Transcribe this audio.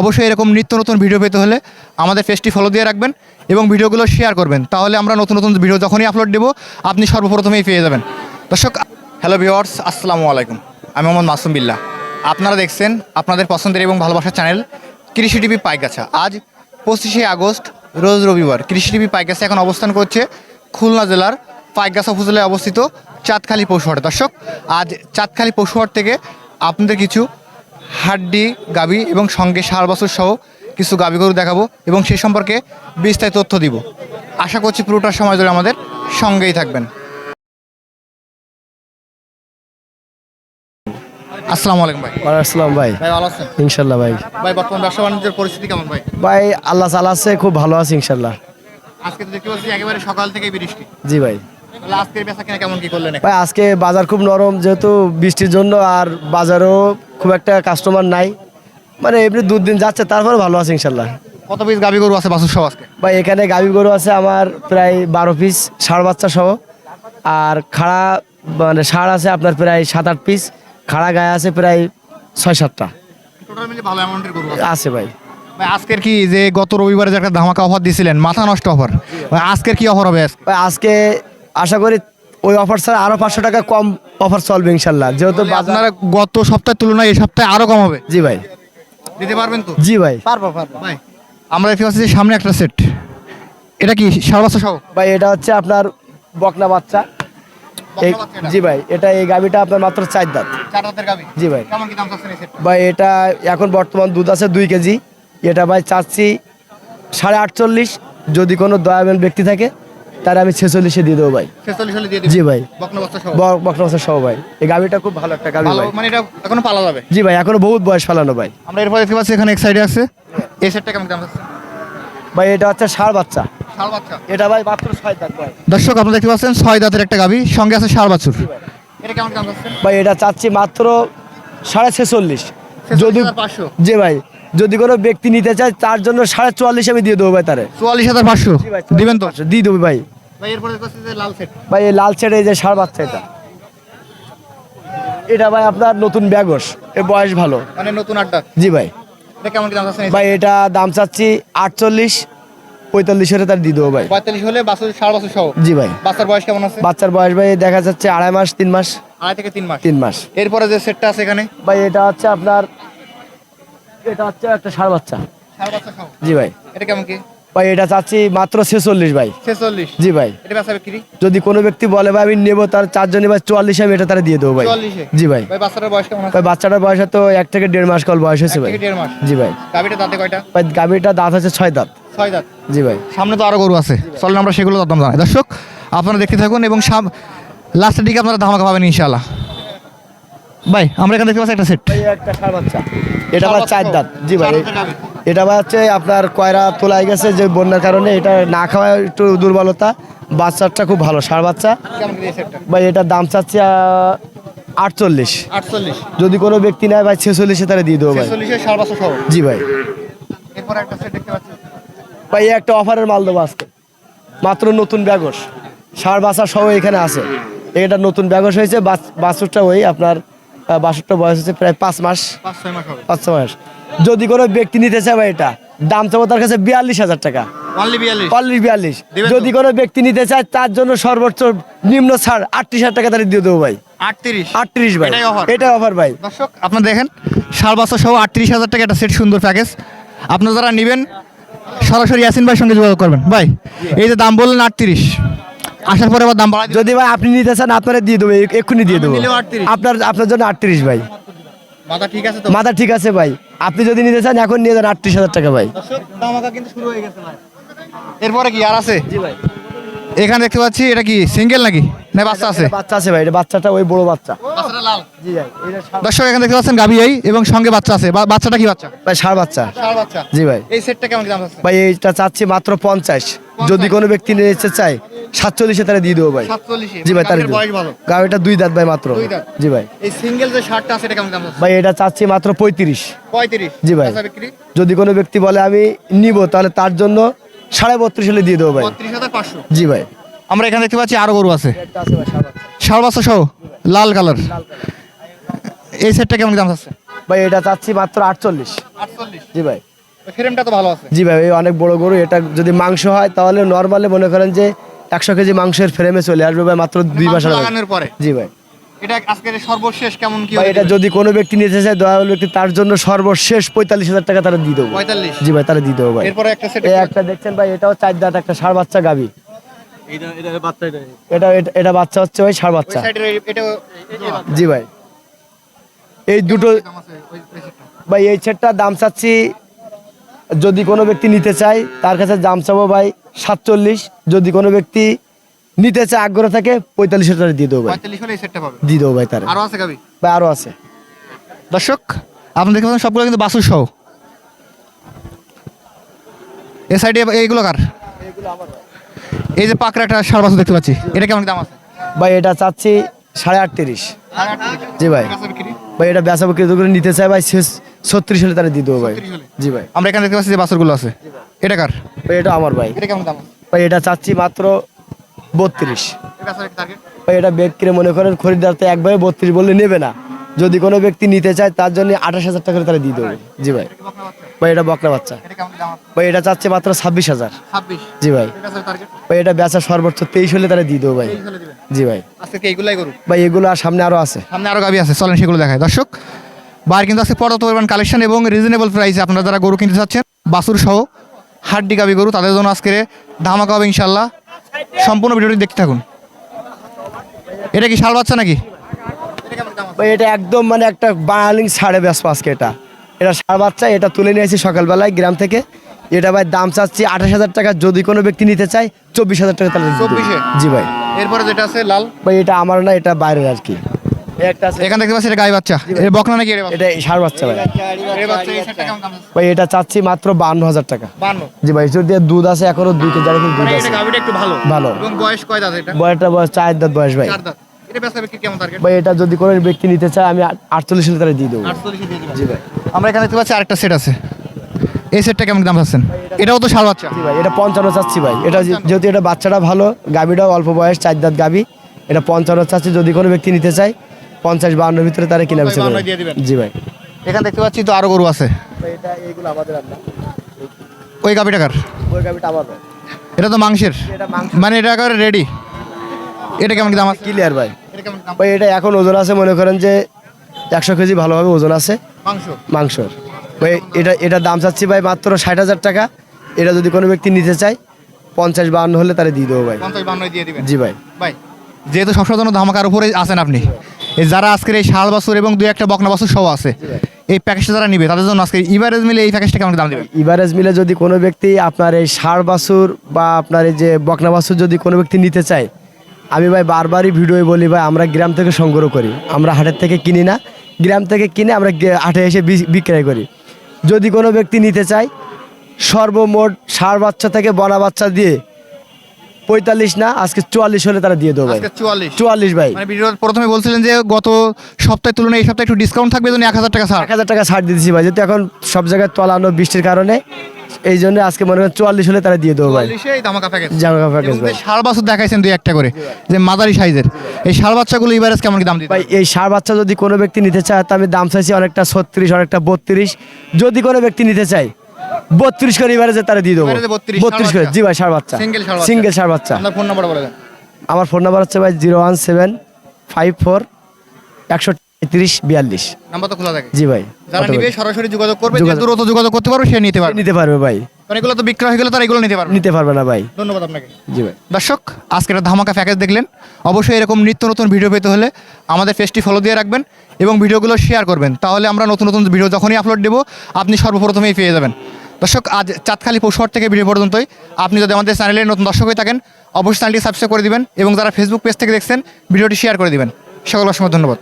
অবশ্যই এরকম নিত্য নতুন ভিডিও পেতে হলে আমাদের পেজটি ফলো দিয়ে রাখবেন এবং ভিডিওগুলো শেয়ার করবেন। তাহলে আমরা নতুন নতুন ভিডিও যখনই আপলোড দেবো, আপনি সর্বপ্রথমেই পেয়ে যাবেন। দর্শক হ্যালো ভিওয়ার্স আসসালামু আলাইকুম। আমি মোহাম্মদ মাসুম বিল্লাহ। আপনারা দেখছেন আপনাদের পছন্দের এবং ভালোবাসার চ্যানেল কৃষি টিভি পাইকাছা আজ পঁচিশে আগস্ট, রোজ রবিবার। কৃষি টিভি পাইকাছা এখন অবস্থান করছে খুলনা জেলার পাইকাছা উপজেলায় অবস্থিত চাঁদখালি পশুহাট। দর্শক, আজ চাঁদখালি পশুহাট থেকে আপনাদের কিছু হাড্ডি গাবি এবং সঙ্গে সার বছর সহ কিছু গাবি গরু দেখাবো এবং সে সম্পর্কে বিস্তারিত তথ্য দিব। আশা করছি পুরোটা সময় ধরে আমাদের সঙ্গেই থাকবেন। আসসালামু আলাইকুম ভাই। আসসালাম ভাই। ভাই ভালো আছেন? ইনশাল্লাহ ভাই। ভাই বর্তমান ব্যবসা বাণিজ্যের পরিস্থিতি কেমন ভাই? ভাই আল্লাহ চালাচ্ছে খুব ভালো আছে ইনশাল্লাহ। আজকে তো দেখতে পাচ্ছি একেবারে সকাল থেকেই বৃষ্টি। জি ভাই। ভাই আজকে বাজার খুব নরম যেহেতু বৃষ্টির জন্য আর বাজারও খুব একটা কাস্টমার নাই। মানে এমনি দুদিন যাচ্ছে তারপরে ভালো আছে ইনশাল্লাহ। কত পিস গাবি গরু আছে বাসুর সহ আজকে? ভাই এখানে গাভী গরু আছে আমার প্রায় বারো পিস ষাড় বাচ্চা সহ। আর খাড়া মানে ষাড় আছে আপনার প্রায় সাত আট পিস খাড়া গায়ে আছে প্রায় ছয় সাতটা। আছে। ভাই। আজকের কি যে গত রবিবারে যে একটা ধামাকা অফার দিয়েছিলেন মাথা নষ্ট অফার আজকের কি অফার হবে আজকে? আশা করি ওই অফার ছাড়া আরও পাঁচশো টাকা কম অফার চলবে ইনশাল্লাহ। যেহেতু বাজার আপনারা গত সপ্তাহের তুলনায় এই সপ্তাহে আরও কম হবে? জি ভাই। দিতে পারবেন তো? জি ভাই। পারব পারব। ভাই আমরা দেখতে পাচ্ছি যে সামনে একটা সেট এটা কি সাড়ে বাচ্চা সহ? ভাই এটা হচ্ছে আপনার বকনা বাচ্চা। এই বকনা বাচ্চা এটা? জি ভাই এটা এই গাবিটা আপনার মাত্র চার দাঁত। চার রাতের গাবি জি ভাই। কেমন কি দাম চাচ্ছেন এই সেটটা ভাই এটা এখন বর্তমান দুধ আছে দুই কেজি। এটা ভাই চাচ্ছি সাড়ে আটচল্লিশ। যদি কোনো দয়াবান ব্যক্তি থাকে তার আমি ছেচল্লিশে দিয়ে দেবো ভাই। জি ভাই। বকনা সহ? ভাই। এই গাবিটা খুব ভালো একটা ভাই। মানে এটা এখনও পালা যাবে? জি ভাই এখনও বহুত বয়স ফেলানো ভাই। আমরা এরপর দেখতে পাচ্ছি এখানে এক সাইডে আছে। এই সেটটা কেমন দাম ভাই এটা হচ্ছে ষাড় বাচ্চা। এটা ভাই মাত্র ছয় দাঁত ভাই। দর্শক আপনারা দেখতে পাচ্ছেন ছয় দাঁতের একটা গাবি সঙ্গে আছে ষাড় বাছুর। এটা কেমন দাম ভাই এটা চাচ্ছি মাত্র সাড়ে ছেচল্লিশ। যদি 46,500 জি ভাই যদি কোনো ব্যক্তি নিতে চায় তার জন্য সাড়ে চুয়াল্লিশ আমি দিয়ে দেবো ভাই তারে। চুয়াল্লিশ হাজার পাঁচশো? দিবেন তো? দিয়ে দেবো ভাই। ভাই যে লাল সেট এই এই যে সার বাচ্চা এটা। এটা ভাই আপনার নতুন ব্যাগস। এর বয়স ভালো। মানে নতুন আড্ডা। জি ভাই। এটা দাম ভাই এটা দাম চাচ্ছি আটচল্লিশ পঁয়তাল্লিশের তার দিয়ে দেবো ভাই। পঁয়তাল্লিশ হলে বাছুর ষাড় বাছুর সহ। জি ভাই। বাচ্চার বয়স কেমন আছে? বাচ্চার বয়স ভাই দেখা যাচ্ছে আড়াই মাস তিন মাস। আড়াই থেকে তিন মাস। তিন মাস। এরপরে যে সেটটা আছে এখানে? ভাই এটা হচ্ছে আপনার এটা হচ্ছে একটা সার বাচ্চা। ষাড় বাচ্চা সহ। জি ভাই। এটা কেমন কি? ভাই এটা চাচ্ছি মাত্র ছেচল্লিশ ভাই। ছেচল্লিশ? জি ভাই। এটা বেচা বিক্রি? যদি কোনো ব্যক্তি বলে ভাই আমি নেব তার চারজনে ভাই চুয়াল্লিশে আমি এটা তারা দিয়ে দেবো ভাই। জি ভাই। ভাই বাচ্চাটার বয়স ভাই বাচ্চাটার বয়স তো এক থেকে দেড় মাস কল বয়স হয়েছে ভাই। দেড় মাস। জি ভাই। গাবিটা দাঁতে কয়টা? ভাই গাভীটা দাঁত আছে ছয় দাঁত। ছয় দাঁত। জি ভাই। সামনে তো আরও গরু আছে। চলেন আমরা সেগুলো দাম জানাই। দর্শক আপনারা দেখতে থাকুন এবং সাম লাস্টের দিকে আপনারা ধামাকা পাবেন ইনশাআল্লাহ। ভাই আমরা এখানে দেখতে পাচ্ছি একটা সেট একটা বাচ্চা। এটা ষাড় চার দাঁত। জি ভাই। এটা হচ্ছে আপনার কয়রা তোলাই গেছে যে বন্যার কারণে এটা না খাওয়া একটু দুর্বলতা। বাচ্চাটা খুব ভালো ষাড় বাচ্চা। ভাই এটার দাম চাচ্ছি আটচল্লিশ। যদি কোনো ব্যক্তি নেয় ভাই ছেচল্লিশে তারা দিয়ে দেবো ভাই। জি ভাই। ভাই একটা অফারের মাল দেবো আজকে। মাত্র নতুন ব্যাগস সার বাসা সহ এখানে আছে। এটা নতুন ব্যাগস হয়েছে বাস- বাছুরটা ওই আপনার আহ, বাছুরটা বয়স হচ্ছে প্রায় পাঁচ মাস। পাঁচ ছয় মাস পাঁচ ছ মাস। যদি কোনো ব্যক্তি নিতে চায় ভাই এটা দাম চাবো তার কাছে বিয়াল্লিশ হাজার টাকা। বিয়াল্লিশ? যদি কোনো ব্যক্তি নিতে চায় তার জন্য সর্বোচ্চ নিম্ন ছাড় আটত্রিশ হাজার টাকা তাহলে দিয়ে দেবো ভাই। আটত্রিশ? ভাই। এটাই? অফার ভাই। দর্শক আপনারা দেখেন ষাট বছর সহ আটত্রিশ হাজার টাকা একটা সেট সুন্দর প্যাকেজ আপনারা যারা নেবেন সরাসরি ইয়াসিন ভাইয়ের সঙ্গে যোগাযোগ করবেন। ভাই এই যে দাম বললেন আটত্রিশ আসার পরে আবার দাম দিবেন। যদি ভাই আপনি নিতে চান আপনারা দিয়ে দেবো এক্ষুনি দিয়ে দেবো। নিলেও 38 আপনার আপনার জন্য আটত্রিশ ভাই। মাথা ঠিক আছে তো? মাথা ঠিক আছে ভাই। আপনি যদি নিতে চান এখন নিয়ে যান আটত্রিশ হাজার টাকা ভাই। কিন্তু শুরু হয়ে গেছে ভাই। এরপরে কি আর আছে? জি ভাই। এখানে দেখতে পাচ্ছি এটা কি সিঙ্গেল নাকি? না বাচ্চা আছে? বাচ্চা আছে ভাই এটা বাচ্চাটা ওই বড় বাচ্চা। বাচ্চাটা লাল। জি ভাই এটা দর্শক এখানে দেখতে পাচ্ছেন গাবি এই এবং সঙ্গে বাচ্চা আছে। বা- বাচ্চাটা কি বাচ্চা? ভাই ষাড় বাচ্চা। ষাড় বাচ্চা। জি ভাই। এই সেটটা কেমন দাম আছে? ভাই এইটা চাচ্ছি মাত্র পঞ্চাশ। যদি কোনো ব্যক্তি নিতে চায় সাতচল্লিশে তারা দিয়ে দেবো ভাই। 47 জি ভাই তার গাভীর বয়স ভালো? গাড়িটা দুই দাঁত ভাই মাত্র। দুই দাঁত। জি ভাই। এই সিঙ্গেল যে শার্টটা আছে এটা কেমন দাম আছে? ভাই এটা চাচ্ছি মাত্র পঁয়ত্রিশ। 35 জি ভাই। যদি কোনো ব্যক্তি বলে আমি নিব তাহলে তার জন্য সাড়ে বত্রিশ হলে দিয়ে দেবো ভাই। জি ভাই। আমরা এখানে দেখতে পাচ্ছি আরও গরু আছে। ষাড় বাচ্চা সহ লাল কালার। এই সেটটা কেমন দাম আছে? ভাই এটা চাচ্ছি মাত্র আটচল্লিশ। জি ভাই। ফ্রেমটা তো ভালো আছে। জি ভাই এই অনেক বড় গরু এটা যদি মাংস হয় তাহলে নর্মালি মনে করেন যে একশো কেজি মাংসের ফ্রেমে চলে আসবে ভাই মাত্র দুই মাংস মাস পরে। জি ভাই। এটা আজকের সর্বশেষ কেমন কি এটা যদি কোনো ব্যক্তি নিতে চায় দয়ালু ব্যক্তি তার জন্য সর্বশেষ পঁয়তাল্লিশ হাজার টাকা তারা দিয়ে দেবো। পঁয়তাল্লিশ? জি ভাই তারা দিয়ে দেবো ভাই। এরপরে একটা সেট একটা দেখছেন ভাই এটাও চার দাঁত একটা ষাড় বাচ্চা গাবি এটা এটা- বাচ্চা হচ্ছে ভাই ষাড় বাচ্চা। জি ভাই। এই দুটো সেটটা ভাই এই সেটটার দাম চাচ্ছি যদি কোনো ব্যক্তি নিতে চায় তার কাছে দাম চাবো ভাই সাতচল্লিশ। যদি কোনো ব্যক্তি নিতে চায় আগ্রহ থাকে পঁয়তাল্লিশ হাজার দিয়ে দেবো ভাই। পঁয়তাল্লিশ হলে এই সেটটা পাবে। দিয়ে দেবো ভাই তার। আরও আছে গাবি? ভাই আরও আছে। দর্শক আপনি দেখতে পাচ্ছেন সবগুলো কিন্তু বাসুর সহ। এ সাইডে এইগুলো কার? এই যে পাকড়া একটা সার বাসু দেখতে পাচ্ছি। এটা কেমন দাম আছে? ভাই এটা চাচ্ছি সাড়ে আটত্রিশ। জি ভাই। ভাই এটা বেচা বিক্রি করে নিতে চাই ভাই শেষ ছত্রিশ হলে তারা দিয়ে দেবো ভাই। জি ভাই। আমরা এখানে দেখতে পাচ্ছি যে বাসুরগুলো আছে। এটা কার? ভাই এটা আমার ভাই। এটা কেমন দাম ভাই এটা চাচ্ছি মাত্র বত্রিশ। এটা আছে ভাই এটা বিক্রি মনে করেন খরিদ্দার তো একবারে বত্রিশ বললে নেবে না। যদি কোনো ব্যক্তি নিতে চায় তার জন্য আঠাশ হাজার টাকা করে তারা দিয়ে দেবে। জি ভাই। ভাই এটা বকনা বাচ্চা। ভাই এটা চাচ্ছে মাত্র ছাব্বিশ হাজার। জি ভাই। ভাই এটা বেচা সর্বোচ্চ তেইশ হলে তারা দিয়ে দেবো ভাই। জি ভাই। আজকে কি করুন ভাই এগুলো আর সামনে আরও আছে। সামনে আরও গাবি আছে চলেন সেগুলো দেখায় দর্শক বার কিন্তু আছে পর্যাপ্ত পরিমাণ কালেকশন এবং রিজনেবল প্রাইসে আপনারা যারা গরু কিনতে চাচ্ছেন বাসুর সহ হাড্ডি গাবি গরু তাদের জন্য আজকে ধামাকা হবে ইনশাল্লাহ সম্পূর্ণ ভিডিওটি দেখতে থাকুন। এটা কি শাল বাচ্চা নাকি? ভাই এটা একদম মানে একটা বাঙালি সাড়ে ব্যাস আজকে এটা। এটা সার বাচ্চা এটা তুলে নিয়েছি সকালবেলায় গ্রাম থেকে। এটা ভাই দাম চাচ্ছি আঠাশ হাজার টাকা যদি কোনো ব্যক্তি নিতে চায় চব্বিশ হাজার টাকা তাহলে দিয়ে দেবো। 24 এ? জি ভাই। এরপরে যেটা আছে লাল? ভাই এটা আমার না এটা বাইরের আর কি। এখান দেখতে পাচ্ছি এটা গাই বাচ্চা। এটা বকনা নাকি এটা বাচ্চা ভাই। ভাই চাচ্ছি মাত্র বান্ন হাজার টাকা। জি ভাই দিয়ে দুধ আছে এখনও দুই কেজি কিন্তু দুধ আছে। ভালো। ভালো। বয়স কয় দাঁত এটা? বয়সটা বয়স চার দাঁত বয়স ভাই। এটা ভাই যদি কোনো ব্যক্তি নিতে চায় আমি আটচল্লিশ লিটারে দিয়ে দেবো। 48 দিয়ে দিবেন জি ভাই। আমরা এখানে দেখতে পাচ্ছি আরেকটা সেট আছে। এই সেটটা কেমন দাম চাচ্ছেন? এটাও তো শাল বাচ্চা। ভাই এটা পঞ্চান্ন চাচ্ছি ভাই। এটা যেহেতু এটা বাচ্চাটা ভালো গাবিটাও অল্প বয়স চার দাঁত গাবি এটা পঞ্চান্ন চাচ্ছি যদি কোনো ব্যক্তি নিতে চায় পঞ্চাশ বাউন্নের ভিতরে তারা কিনা বেচে জি ভাই। এখানে দেখতে পাচ্ছি তো আরও গরু আছে। এটা এইগুলো আমাদের আপনার ওই গাবি টাকার ওই গাবিটা আমার ভাই। এটা তো মাংসের? মানে এটা একেবারে রেডি এটা কেমন দাম আছে? ক্লিয়ার ভাই। এটা ভাই এটা এখন ওজন আছে মনে করেন যে একশো কেজি ভালোভাবে ওজন আছে। মাংস? মাংসর। ভাই এটা এটা দাম চাচ্ছি ভাই মাত্র ষাট হাজার টাকা। এটা যদি কোনো ব্যক্তি নিতে চায় পঞ্চাশ বাউন্ন হলে তারা দিয়ে দেবো ভাই। পঞ্চাশ বান্ন দিয়ে দিবেন। জি ভাই। ভাই যেহেতু সবসময় জন্য ধামাকার উপরে আছেন আপনি এই যারা আজকের এই শাল বাছুর এবং দুই একটা বকনা বাছুর সহ আছে, এই প্যাকেজটা যারা নিবে, তাদের জন্য আজকে ইভারেজ মিলে এই প্যাকেজটা কেমন দাম দিবেন। ইভারেজ মিলে যদি কোনো ব্যক্তি আপনার এই ষাড় বাছুর বা আপনার এই যে বকনা বাছুর যদি কোনো ব্যক্তি নিতে চায়, আমি ভাই বারবারই ভিডিওয়ে বলি ভাই, আমরা গ্রাম থেকে সংগ্রহ করি। আমরা হাটের থেকে কিনি না, গ্রাম থেকে কিনে আমরা হাটে এসে বিক্রয় করি। যদি কোনো ব্যক্তি নিতে চায়, সর্বমোট ষাড় বাচ্চা থেকে বনা বাচ্চা দিয়ে পঁয়তাল্লিশ না আজকে চুয়াল্লিশ হলে তারা দিয়ে দেবো চুয়াল্লিশ। চুয়াল্লিশ ভাই। মানে প্রথমে বলছিলেন যে গত সপ্তাহের তুলনায় এই সপ্তাহে একটু ডিসকাউন্ট থাকবে জন্য এক হাজার টাকা ছাড়। এক হাজার টাকা ছাড় দিয়েছি ভাই যেহেতু এখন সব জায়গায় তলানো বৃষ্টির কারণে এই জন্য আজকে মনে করেন চুয়াল্লিশ হলে তারা দিয়ে দেবো ভাই। জামা প্যাকেজ ভাই। শাল বাছুর দেখাইছেন দুই একটা করে যে মাদারি সাইজের। এই সার বাচ্চাগুলো ইভারেজ কেমন কি দাম দিতে ভাই এই সার বাচ্চা যদি কোনো ব্যক্তি নিতে চায় তা আমি দাম চাইছি অনেকটা ছত্রিশ অনেকটা বত্রিশ। যদি কোনো ব্যক্তি নিতে চায় বত্রিশ করে এবারে যে তারা দিয়ে দেবো। এবারে যে 32 বত্রিশ করে জি ভাই সার বাচ্চা। সিঙ্গেল সার বাচ্চা। ফোন নাম্বার বলে আমার ফোন নাম্বার হচ্ছে ভাই zero one seven five four একশো তেত্রিশ বিয়াল্লিশ। নাম্বার তো খোলা থাকে। জি ভাই যারা নিবে? সরাসরি যোগাযোগ করবে যে দূরত্ব যোগাযোগ করতে পারবে সে নিতে পারবে। নিতে পারবে ভাই। এগুলো তো বিক্রয় হয়ে গেলে তারা এগুলো নিতে পারবে নিতে পারবে না ভাই। ধন্যবাদ আপনাকে। জি ভাই। দর্শক আজকের ধামাকা প্যাকেজ দেখলেন। অবশ্যই এরকম নিত্য নতুন ভিডিও পেতে হলে আমাদের পেজটি ফলো দিয়ে রাখবেন এবং ভিডিওগুলো শেয়ার করবেন। তাহলে আমরা নতুন নতুন ভিডিও যখনই আপলোড দেবো আপনি সর্বপ্রথমেই পেয়ে যাবেন। দর্শক, আজ চাঁদখালি পৌষহর থেকে ভিডিও পর্যন্তই। আপনি যদি আমাদের চ্যানেলের নতুন দর্শক হয়ে থাকেন, অবশ্যই চ্যানেলটি সাবস্ক্রাইব করে দিবেন এবং যারা ফেসবুক পেজ থেকে দেখছেন, ভিডিওটি শেয়ার করে দিবেন। সকল অসংখ্য ধন্যবাদ।